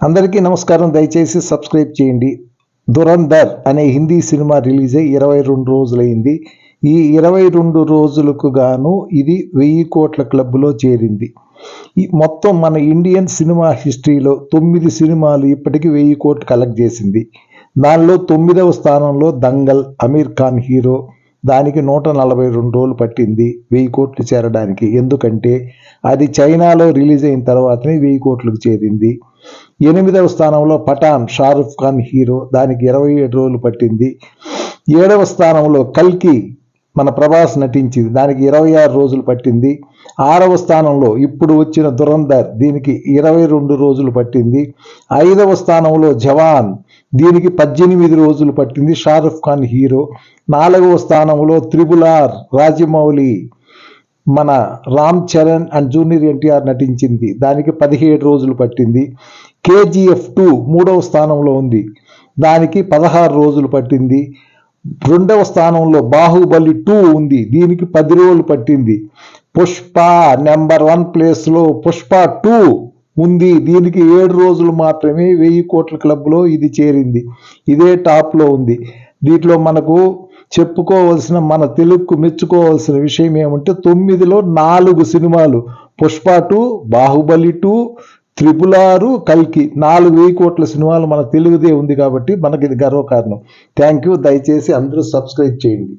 అందరికీ నమస్కారం. దయచేసి సబ్స్క్రైబ్ చేయండి. దురంధర్ అనే హిందీ సినిమా రిలీజ్ అయ్యి ఇరవై రెండు రోజులైంది. ఈ ఇరవై రెండు రోజులకు గాను ఇది వెయ్యి కోట్ల క్లబ్లో చేరింది. ఈ మొత్తం మన ఇండియన్ సినిమా హిస్టరీలో తొమ్మిది సినిమాలు ఇప్పటికీ వెయ్యి కోట్లు కలెక్ట్ చేసింది. దానిలో తొమ్మిదవ స్థానంలో దంగల్ అమీర్ ఖాన్ హీరో దానికి నూట నలభై రెండు రోజులు పట్టింది వెయ్యి కోట్లు చేరడానికి. ఎందుకంటే అది చైనాలో రిలీజ్ అయిన తర్వాతనే వెయ్యి కోట్లకు చేరింది. ఎనిమిదవ స్థానంలో పఠాన్ షారుఖ్ ఖాన్ హీరో దానికి ఇరవై ఏడు రోజులు పట్టింది. ఏడవ స్థానంలో కల్కి మన ప్రభాస్ నటించింది. దానికి ఇరవై ఆరు రోజులు పట్టింది. ఆరవ స్థానంలో ఇప్పుడు వచ్చిన దురంధర్ దీనికి ఇరవై రెండు రోజులు పట్టింది. ఐదవ స్థానంలో జవాన్ దీనికి పద్దెనిమిది రోజులు పట్టింది. షారుఖ్ ఖాన్ హీరో. నాలుగవ స్థానంలో త్రిబుల్ ఆర్ రాజమౌళి మన రామ్ చరణ్ అండ్ జూనియర్ ఎన్టీఆర్ నటించింది. దానికి పదిహేడు రోజులు పట్టింది. కేజీఎఫ్ టూ మూడవ స్థానంలో ఉంది. దానికి పదహారు రోజులు పట్టింది. రెండవ స్థానంలో బాహుబలి టూ ఉంది. దీనికి పది రోజులు పట్టింది. పుష్ప నెంబర్ వన్ ప్లేస్లో పుష్ప టూ ఉంది. దీనికి ఏడు రోజులు మాత్రమే వెయ్యి కోట్ల క్లబ్లో ఇది చేరింది. ఇదే టాప్లో ఉంది. దీంట్లో మనకు చెప్పుకోవాల్సిన మన తెలుగుకు మెచ్చుకోవాల్సిన విషయం ఏమంటే తొమ్మిదిలో నాలుగు సినిమాలు Pushpa two Baahubali two triple R కల్కి నాలుగు వెయ్యి కోట్ల సినిమాలు మన తెలుగుదే ఉంది కాబట్టి మనకి ఇది గర్వకారణం. థ్యాంక్ యూ దయచేసి అందరూ సబ్స్క్రైబ్ చేయండి.